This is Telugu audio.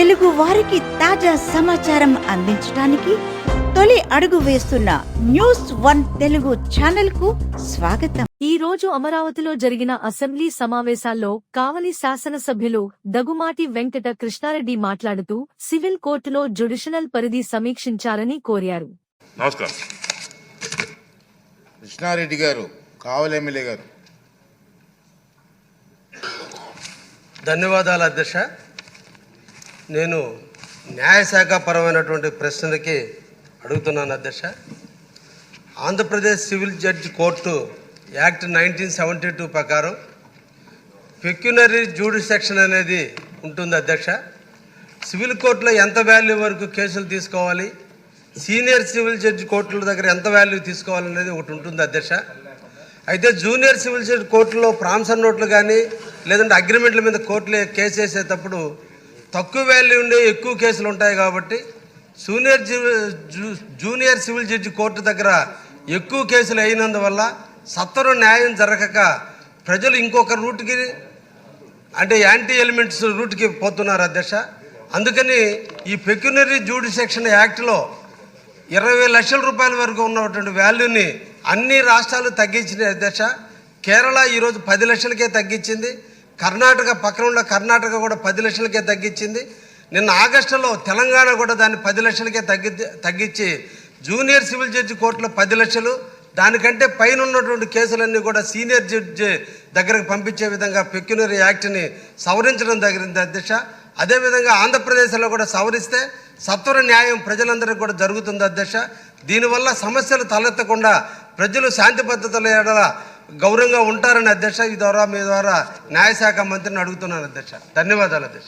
తెలుగు వారికి తాజా సమాచారం అందించడానికి తొలి అడుగు వేస్తున్న న్యూస్ వన్ తెలుగు ఛానల్కు స్వాగతం. ఈ రోజు అమరావతిలో జరిగిన అసెంబ్లీ సమావేశాల్లో కావలి శాసనసభ్యులు దగుమాటి వెంకట కృష్ణారెడ్డి మాట్లాడుతూ సివిల్ కోర్టులో జ్యుడిషనల్ పరిధి సమీక్షించాలని కోరారు. నమస్కారం. కృష్ణారెడ్డి గారు కావలి ఎమ్మెల్యే గారు. ధన్యవాదాలు అధ్యక్ష. నేను న్యాయశాఖ పరమైనటువంటి ప్రశ్నలకి అడుగుతున్నాను అధ్యక్ష. Andhra Pradesh civil judge court act nineteen seventy two ప్రకారం పెక్యునరీ జ్యూడిసెక్షన్ అనేది ఉంటుంది అధ్యక్ష. సివిల్ కోర్టులో ఎంత వాల్యూ వరకు కేసులు తీసుకోవాలి? సీనియర్ సివిల్ జడ్జి కోర్టుల దగ్గర ఎంత వాల్యూ తీసుకోవాలనేది ఒకటి ఉంటుంది అధ్యక్ష. అయితే జూనియర్ సివిల్ జడ్జి కోర్టులో ప్రాంసర్ నోట్లు కానీ లేదంటే అగ్రిమెంట్ల మీద కోర్టులు కేసు వేసేటప్పుడు తక్కువ వాల్యూ ఉండే ఎక్కువ కేసులు ఉంటాయి కాబట్టి senior junior civil judge court దగ్గర ఎక్కువ కేసులు అయినందువల్ల సత్వరం న్యాయం జరగక ప్రజలు ఇంకొక రూట్కి అంటే యాంటీ ఎలిమెంట్స్ రూట్కి పోతున్నారు అధ్యక్ష. అందుకని ఈ పెక్యునరీ జ్యూడిసెక్షన్ యాక్ట్లో ఇరవై లక్షల రూపాయల వరకు ఉన్నటువంటి వాల్యూని అన్ని రాష్ట్రాలు తగ్గించినాయి అధ్యక్ష. కేరళ ఈరోజు పది లక్షలకే తగ్గించింది. కర్ణాటక పక్కన ఉన్న కర్ణాటక కూడా పది లక్షలకే తగ్గించింది. నిన్న ఆగస్టులో తెలంగాణ కూడా దాన్ని పది లక్షలకే తగ్గి తగ్గించి జూనియర్ సివిల్ జడ్జి కోర్టులో పది లక్షలు. దానికంటే పైన ఉన్నటువంటి కేసులన్నీ కూడా సీనియర్ జడ్జి దగ్గరకు పంపించే విధంగా పెక్యునరీ యాక్ట్ని సవరించడం జరిగింది అధ్యక్ష. అదేవిధంగా ఆంధ్రప్రదేశ్లో కూడా సవరిస్తే సత్వర న్యాయం ప్రజలందరికీ కూడా జరుగుతుంది అధ్యక్ష. దీనివల్ల సమస్యలు తలెత్తకుండా ప్రజలు శాంతి పద్ధతుల ఎడల గౌరవంగా ఉంటారని అధ్యక్ష ఈ ద్వారా మీ ద్వారా న్యాయశాఖ మంత్రిని అడుగుతున్నాను అధ్యక్ష. ధన్యవాదాలు అధ్యక్ష.